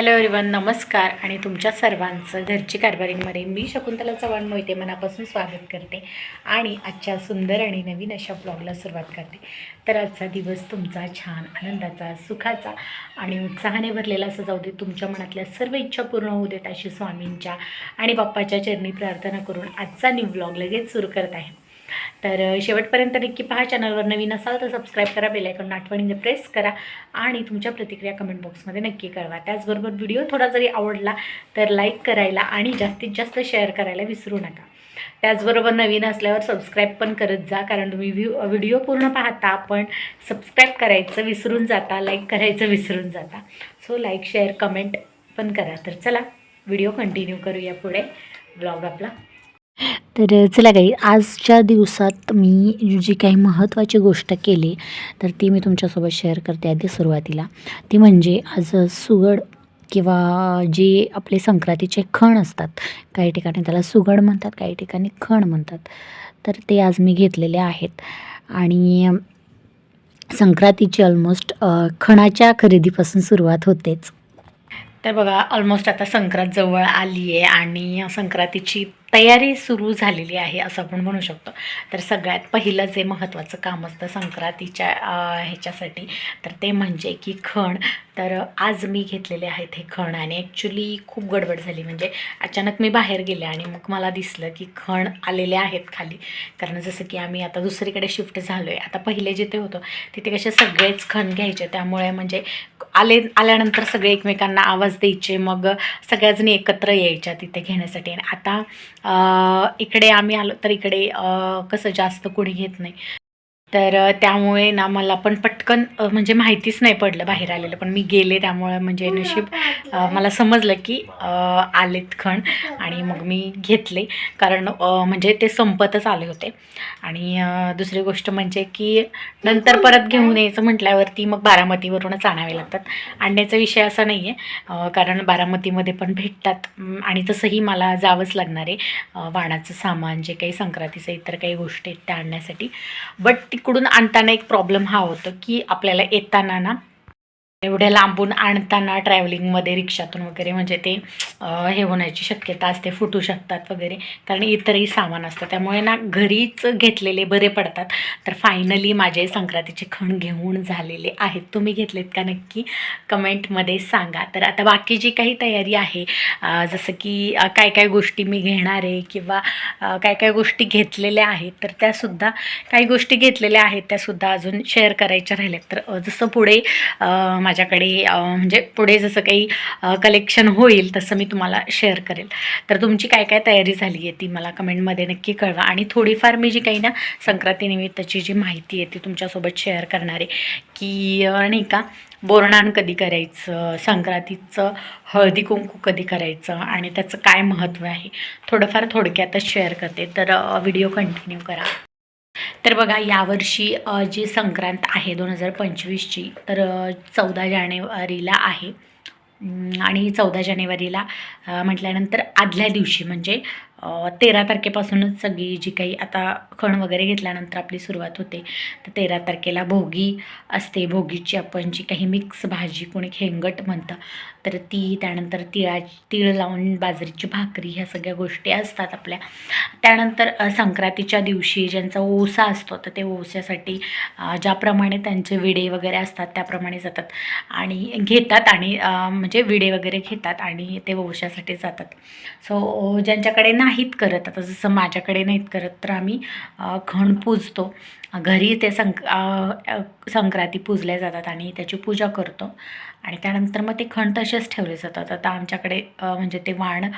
Hello everyone नमस्कार आणि तुमच्या सर्वांचं घरची कारभारीमध्ये मी शकुंतला चव्हाण मोहिते मनापासून स्वागत करते आणि आजच्या सुंदर आणि नवीन अशा ब्लॉगला सुरुवात करते. तर आजचा दिवस तुमचा छान आनंदाचा सुखाचा आणि उत्साहाने भरलेला असं जाऊ दे. तुमच्या मनातल्या सर्व इच्छा पूर्ण होऊ देत अशी स्वामींच्या आणि बाप्पाच्या चरणी प्रार्थना करून आजचा न्यू ब्लॉग लगेच सुरू करत आहे. तर शेवटपर्यंत नक्की पहा चॅनलवर नवीन असाल तर सबस्क्राईब करा बेलायकॉन आठवणीने प्रेस करा आणि तुमच्या प्रतिक्रिया कमेंट बॉक्समध्ये नक्की कळवा. त्याचबरोबर व्हिडिओ थोडा जरी आवडला तर लाईक करायला आणि जास्तीत जास्त शेअर करायला विसरू नका. त्याचबरोबर नवीन असल्यावर सबस्क्राईब पण करत जा कारण तुम्ही व्ह्यू व्हिडिओ पूर्ण पाहता पण सबस्क्राईब करायचं विसरून जाता लाईक करायचं विसरून जाता. सो लाईक शेअर कमेंट पण करा. तर चला व्हिडिओ कंटिन्यू करूया पुढे. ब्लॉग आपला. तर चला काही आजच्या दिवसात मी जी काही महत्त्वाची गोष्ट केली तर ती मी तुमच्यासोबत शेअर करते आधी सुरुवातीला. ती म्हणजे आज सुगड किंवा जे आपले संक्रांतीचे खण असतात काही ठिकाणी त्याला सुगड म्हणतात काही ठिकाणी खण म्हणतात तर ते आज मी घेतलेले आहेत. आणि संक्रांतीची ऑलमोस्ट खणाच्या खरेदीपासून सुरुवात होतेच. तर बघा ऑलमोस्ट आता संक्रांत जवळ आली आहे आणि संक्रांतीची तयारी सुरू झालेली आहे असं आपण म्हणू शकतो. तर सगळ्यात पहिलं जे महत्त्वाचं काम असतं संक्रांतीच्या ह्याच्यासाठी तर ते म्हणजे की खण. तर आज मी घेतलेले आहेत हे खण आणि ॲक्च्युली खूप गडबड झाली. म्हणजे अचानक मी बाहेर गेले आणि मग मला दिसलं की खण आलेले आहेत खाली. कारण जसं की आम्ही आता दुसरीकडे शिफ्ट झालो आहे आता पहिले जिथे होतो तिथे कसे सगळेच खण घ्यायचे. त्यामुळे म्हणजे आले आल्यानंतर सगळे एकमेकांना आवाज द्यायचे मग सगळ्याजणी एकत्र यायच्या तिथे घेण्यासाठी. आणि आता इकडे आम्ही आलो तर इकडे कसं जास्त कोणी घेत नाही. तर त्यामुळे ना मला पण पटकन म्हणजे माहितीच नाही पडलं बाहेर आलेलं. पण मी गेले त्यामुळे म्हणजे नशीब अं, मला समजलं की आलेत खण आणि मग मी घेतले. कारण म्हणजे ते संपतच आले होते. आणि दुसरी गोष्ट म्हणजे की नंतर परत घेऊन यायचं म्हटल्यावरती मग बारामतीवरूनच आणावे लागतात. आणण्याचा विषय असा नाही आहे कारण बारामतीमध्ये पण भेटतात. आणि तसंही मला जावंच लागणार आहे वाणाचं सामान जे काही संक्रांतीचं इतर काही गोष्टी आहेत त्या आणण्यासाठी. बट तिकडून आणताना एक प्रॉब्लेम हा होतो की आपल्याला येताना ना एवढ्या लांबून आणताना ट्रॅव्हलिंगमध्ये रिक्षातून वगैरे म्हणजे ते हे होण्याची शक्यता असते फुटू शकतात वगैरे. कारण इतरही सामान असतं. त्यामुळे ना घरीच घेतलेले बरे पडतात. तर फायनली माझे संक्रांतीचे खण घेऊन झालेले आहेत. तुम्ही घेतलेत का नक्की? कमेंटमध्ये सांगा. तर आता बाकी जी काही तयारी आहे जसं की काय काय गोष्टी मी घेणार आहे किंवा काय काय गोष्टी घेतलेल्या आहेत तर त्यासुद्धा काही गोष्टी घेतलेल्या आहेत त्यासुद्धा अजून शेअर करायच्या राहिल्यात. तर जसं पुढे माझ्याकडे म्हणजे पुढे जसं काही कलेक्शन होईल तसं मी तुम्हाला शेअर करेल. तर तुमची काय काय तयारी झाली आहे ती मला कमेंटमध्ये नक्की कळवा. आणि थोडीफार मी जी काही ना संक्रांतीनिमित्ताची जी माहिती आहे ती तुमच्यासोबत शेअर करणार आहे की नाही का बोरणान कधी करायचं संक्रांतीचं हळदी कुंकू कधी करायचं आणि त्याचं काय महत्त्व आहे थोडंफार थोडक्यातच शेअर करते. तर व्हिडिओ कंटिन्यू करा. तर बघा यावर्षी जी संक्रांत आहे दोन हजार पंचवीसची तर चौदा जानेवारीला आहे. आणि चौदा जानेवारीला म्हटल्यानंतर आदल्या दिवशी म्हणजे तेरा तारखेपासूनच सगळी जी काही आता खण वगैरे घेतल्यानंतर आपली सुरुवात होते तर तेरा तारखेला भोगी असते. भोगीची आपण जी काही मिक्स भाजी कोणी खेंगट म्हणतं तर ती त्यानंतर तिळा तीळ लावून बाजरीची भाकरी ह्या सगळ्या गोष्टी असतात आपल्या. त्यानंतर संक्रांतीच्या दिवशी ज्यांचा ओसा असतो तर ते ओस्यासाठी ज्याप्रमाणे त्यांचे विडे वगैरे असतात त्याप्रमाणे जातात. आणि घेतात आणि म्हणजे विडे वगैरे घेतात आणि ते ओशासाठी जातात. सो ज्यांच्याकडे नाही नाहीत करत. आता जसं माझ्याकडे नाहीत करत तर आम्ही खण पूजतो. घरी ते संक संक्रांती पूजल्या जातात आणि त्याची पूजा करतो. आणि त्यानंतर मग ते खण तसेच ठेवले जातात. आता आमच्याकडे म्हणजे ते वाण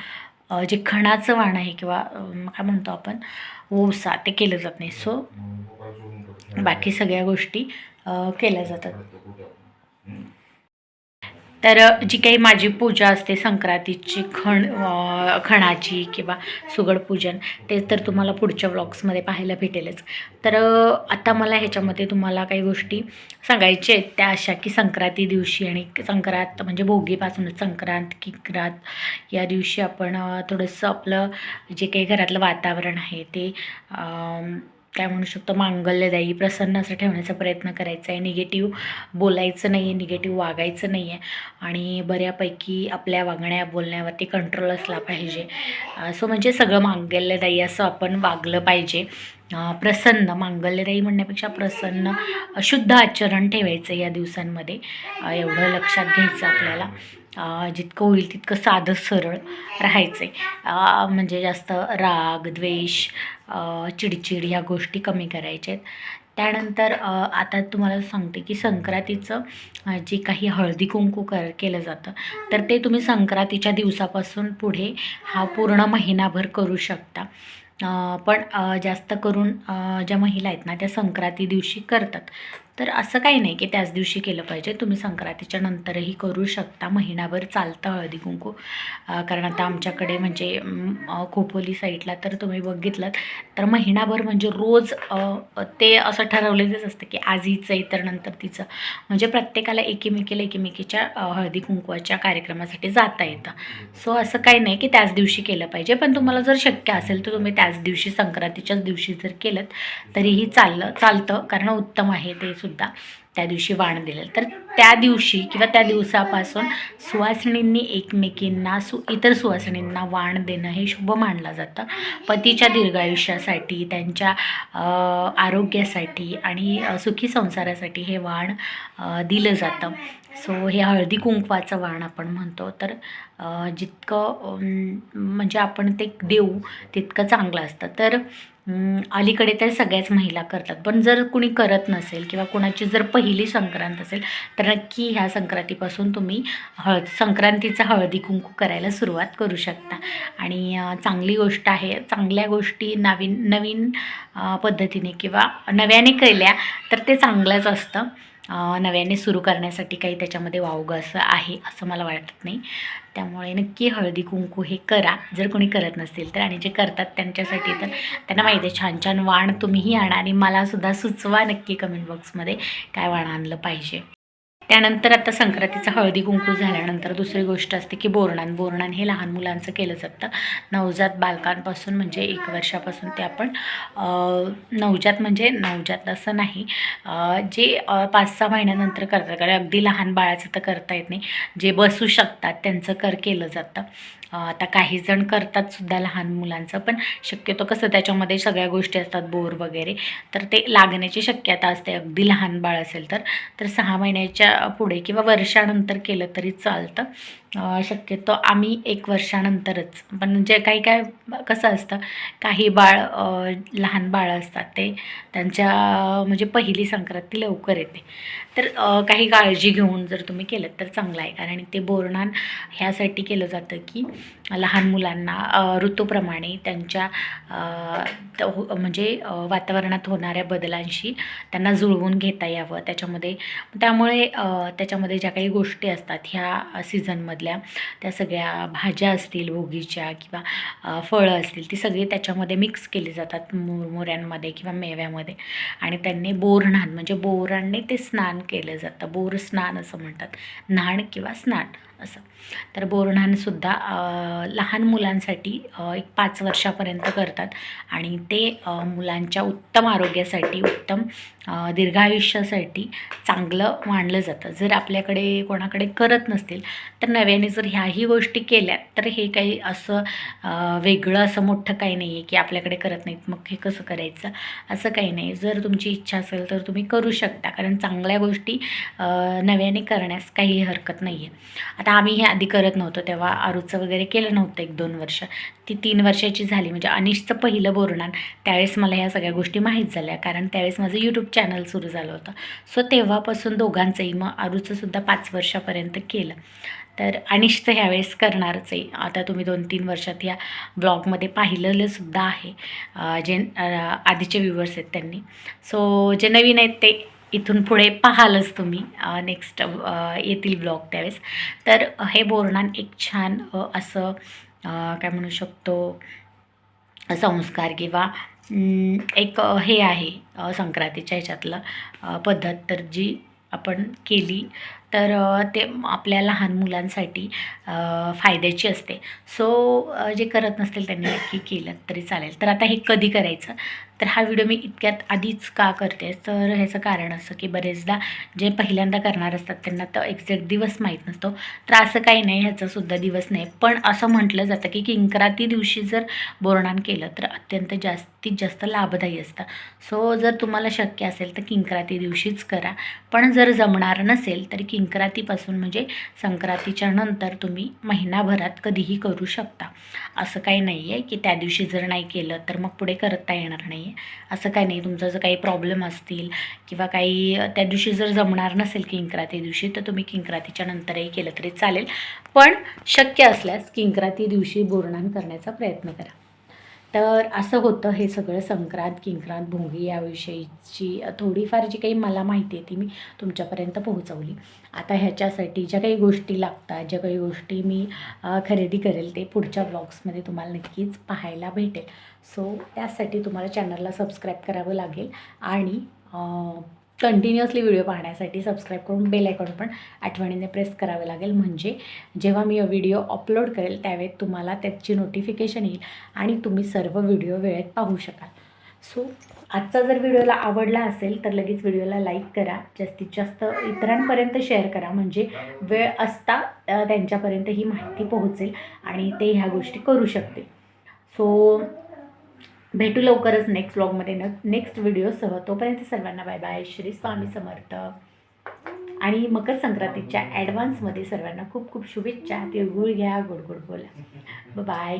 जे खणाचं वाण आहे किंवा काय म्हणतो आपण ओसा ते केलं जात नाही. सो बाकी सगळ्या गोष्टी केल्या जातात. तर जी काही माझी पूजा असते संक्रांतीची खण खणाची किंवा सुगड पूजन ते तर तुम्हाला पुढच्या व्लॉग्समध्ये पाहायला भेटेलच. तर आता मला ह्याच्यामध्ये तुम्हाला काही गोष्टी सांगायच्या आहेत. त्या अशा की संक्रांती दिवशी आणि संक्रांत म्हणजे भोगीपासूनच संक्रांत किक्रांत या दिवशी आपण थोडंसं आपलं जे काही घरातलं वातावरण आहे ते काय म्हणू शकतो मांगल्यदायी प्रसन्न असं ठेवण्याचा प्रयत्न करायचा आहे. निगेटिव्ह बोलायचं नाही आहे निगेटिव्ह वागायचं नाही आहे आणि बऱ्यापैकी आपल्या वागण्या बोलण्यावरती कंट्रोल असला पाहिजे. सो म्हणजे सगळं मांगल्यदायी असं आपण वागलं पाहिजे. प्रसन्न मांगल्यदायी म्हणण्यापेक्षा प्रसन्न शुद्ध आचरण ठेवायचं या दिवसांमध्ये. एवढं लक्षात घ्यायचं आपल्याला. जितकं होईल तितकं साधं सरळ राहायचं आहे म्हणजे जास्त राग द्वेष चिडचिड ह्या गोष्टी कमी करायच्या आहेत त्यानंतर आता तुम्हाला सांगते की संक्रांतीचं जे काही हळदी कुंकू कर केलं जातं तर ते तुम्ही संक्रांतीच्या दिवसापासून पुढे हा पूर्ण महिनाभर करू शकता. पण जास्त करून ज्या महिला आहेत ना त्या संक्रांती दिवशी करतात. तर असं काही नाही की त्याच दिवशी केलं पाहिजे. तुम्ही संक्रांतीच्या नंतरही करू शकता. महिनाभर चालतं हळदी कुंकू. कारण आता आमच्याकडे म्हणजे खोपोली साईडला तर तुम्ही बघितलं तर महिनाभर म्हणजे रोज ते असं ठरवलेलंच असतं की आज हिचं आहे तर नंतर तिचं. म्हणजे प्रत्येकाला एकीमेकीला एकीमेकीच्या हळदी कुंकवाच्या कार्यक्रमासाठी जाता येतं. सो असं काही नाही की त्याच दिवशी केलं पाहिजे. पण तुम्हाला जर शक्य असेल तर तुम्ही त्याच दिवशी संक्रांतीच्याच दिवशी जर केलं तरीही चाललं चालतं. कारण उत्तम आहे ते सुद्धा त्या दिवशी वाण दिलेलं. तर त्या दिवशी किंवा त्या दिवसापासून सुवासिनींनी एकमेकींना सु इतर सुवासिनींना वाण देणं हे शुभ मानलं जातं. पतीच्या दीर्घायुष्यासाठी त्यांच्या आरोग्यासाठी आणि सुखी संसारासाठी हे वाण दिलं जातं. सो हे हळदी कुंकवाचं वाण आपण म्हणतो. तर जितकं म्हणजे आपण ते देऊ तितकं चांगलं असतं. तर अलीकडे तर सगळ्याच महिला करतात. पण जर कुणी करत नसेल किंवा कुणाची जर पहिली संक्रांत असेल तर नक्की ह्या संक्रांतीपासून तुम्ही हळद संक्रांतीचा हळदी कुंकू करायला सुरुवात करू शकता. आणि चांगली गोष्ट आहे चांगल्या गोष्टी नवीन नवीन पद्धतीने किंवा नव्याने केल्या तर ते चांगलंच असतं. नव्याने सुरू करण्यासाठी काही त्याच्यामध्ये वावगं असं आहे असं मला वाटत नाही. त्यामुळे नक्की हळदी कुंकू हे करा. जर कोणी करत नसतील तर आणि जे करतात त्यांच्यासाठी तर त्यांना माहिती आहे छान छान वाण तुम्हीही आणा आणि मलासुद्धा सुचवा नक्की कमेंट बॉक्समध्ये काय वाण आणलं पाहिजे. त्यानंतर आता संक्रांतीचा हळदी कुंकू झाल्यानंतर दुसरी गोष्ट असते की बोरणान. बोरणान हे लहान मुलांचं केलं जातं. नवजात बालकांपासून म्हणजे एक वर्षापासून ते आपण नवजात म्हणजे नवजात असं नाही. जे पाच सहा महिन्यानंतर करतात. कारण अगदी लहान बाळाचं तर करता येत नाही. जे बसू शकतात त्यांचं कर केलं जातं. आता काही जण करतात सुद्धा लहान मुलांचं पण शक्यतो कसं त्याच्यामध्ये सगळ्या गोष्टी असतात बोर वगैरे. तर ते लागण्याची शक्यता असते अगदी लहान बाळ असेल तर. तर सहा महिन्याच्या पुढे किंवा वर्षानंतर केलं तरी चालतं. शक्यतो आम्ही एक वर्षानंतरच. पण जे काही काय कसं असतं काही बाळ लहान बाळं असतात ते त्यांच्या म्हणजे पहिली संक्रांती लवकर येते. तर काही काळजी घेऊन जर तुम्ही केलं तर चांगलं आहे. कारण ते बोरणान ह्यासाठी केलं जातं की लहान मुलांना ऋतूप्रमाणे त्यांच्या त- हो- म्हणजे वातावरणात होणाऱ्या बदलांशी त्यांना जुळवून घेता यावं. त्याच्यामध्ये त्यामुळे त्याच्यामध्ये ज्या काही गोष्टी असतात ह्या सीझनमधल्या त्या सगळ्या भाज्या असतील भोगीच्या किंवा फळं असतील ती सगळी त्याच्यामध्ये मिक्स केली जातात मुरमुऱ्यांमध्ये किंवा मेव्यामध्ये. आणि त्यांनी बोर म्हणजे बोरांनी ते स्नान केलं जातं. बोर स्नान असं म्हणतात. न्हाण किंवा स्नान असं. तर बोरणानसुद्धा लहान मुलांसाठी एक पाच वर्षापर्यंत करतात. आणि ते मुलांच्या उत्तम आरोग्यासाठी उत्तम दीर्घायुष्यासाठी चांगलं मानलं जातं. जर आपल्याकडे कोणाकडे करत नसतील तर नव्याने जर ह्याही गोष्टी केल्या तर हे काही असं वेगळं असं मोठं काही नाही आहे की आपल्याकडे करत नाहीत मग हे कसं करायचं? असं काही नाही. जर तुमची इच्छा असेल तर तुम्ही करू शकता. कारण चांगल्या गोष्टी नव्याने करण्यास काही हरकत नाही आहे आता आम्ही हे आधी करत नव्हतो तेव्हा आरूचं वगैरे केलं नव्हतं एक दोन वर्ष. ती तीन वर्षाची झाली. म्हणजे अनिशचं पहिलं बोरणार त्यावेळेस मला ह्या सगळ्या गोष्टी माहीत झाल्या. कारण त्यावेळेस माझं यूट्यूब चॅनल सुरू झालं होतं. सो तेव्हापासून दोघांचंही मग अरुचंसुद्धा पाच वर्षापर्यंत केलं. तर अनिशचं ह्यावेळेस करणारच आहे आता तुम्ही दोन तीन वर्षात या ब्लॉगमध्ये पाहिलेलं सुद्धा आहे. जे आधीचे व्ह्युअर्स आहेत त्यांनी. सो जे नवीन आहेत ते इथून पुढे पाहालच तुम्ही नेक्स्ट येतील ब्लॉग त्यावेळेस. तर हे बोरणान एक छान असं काय म्हणू शकतो संस्कार किंवा एक हे आहे संक्रांतीच्या ह्याच्यातलं पद्धत तर जी आपण केली तर ते आपल्या लहान मुलांसाठी फायद्याची असते. सो जे करत नसतील त्यांनी नक्की केलं तरी चालेल. तर आता हे कधी करायचं? तर हा व्हिडिओ मी इतक्यात आधीच का करते? तर ह्याचं कारण असं की बरेचदा जे पहिल्यांदा करणार असतात त्यांना तर एक्झॅक्ट दिवस माहीत नसतो. तर असं काही नाही ह्याचासुद्धा दिवस नाही. पण असं म्हटलं जातं की किंक्राती दिवशी जर बोरणान केलं तर अत्यंत जास्तीत जास्त लाभदायी असतं. सो जर तुम्हाला शक्य असेल तर किंक्राती दिवशीच करा. पण जर जमणार नसेल तर किंक्रातीपासून म्हणजे संक्रांतीच्या नंतर तुम्ही महिनाभरात कधीही करू शकता. असं काही नाही आहे की त्या दिवशी जर नाही केलं तर मग पुढे करता येणार नाही आहे असं काही नाही तुमचं जर काही प्रॉब्लेम असतील किंवा काही त्या दिवशी जर जमणार नसेल किंक्राती दिवशी तर तुम्ही किंक्रातीच्या नंतरही केलं तरी चालेल. पण शक्य असल्यास किंक्राती दिवशी बोरणान करण्याचा प्रयत्न करा. तर असं होतं हे सगळं संक्रांत किंक्रांत भोंगी याविषयीची थोडीफार जी काही मला माहिती आहे ती मी तुमच्यापर्यंत पोहोचवली. आता ह्याच्यासाठी ज्या काही गोष्टी लागतात ज्या काही गोष्टी मी खरेदी करेल ते पुढच्या ब्लॉग्समध्ये तुम्हाला नक्कीच पाहायला भेटेल. सो त्यासाठी तुम्हाला चॅनलला सबस्क्राईब करावं लागेल आणि कंटिन्युअसली व्हिडिओ पाहण्यासाठी सबस्क्राईब करून बेल आयकॉन पण आठवणीने प्रेस करावे लागेल. म्हणजे जेव्हा मी व्हिडिओ अपलोड करेल त्यावेळेत तुम्हाला त्याची नोटिफिकेशन येईल आणि तुम्ही सर्व व्हिडिओ वेळेत पाहू शकाल. सो आजचा जर व्हिडिओला आवडला असेल तर लगेच व्हिडिओला लाईक करा. जास्तीत जास्त इतरांपर्यंत शेअर करा. म्हणजे वेळ असता त्यांच्यापर्यंत ही माहिती पोहोचेल आणि ते ह्या गोष्टी करू शकतील. सो भेटू लवकरच नेक्स्ट ब्लॉगमध्ये न नेक्स्ट व्हिडिओसह तोपर्यंत सर्वांना बाय बाय श्री स्वामी समर्थ. आणि मकर संक्रांतीच्या ॲडव्हान्समध्ये सर्वांना खूप खूप शुभेच्छा. तिळगुळ घ्या गोड गोड बोला. बाय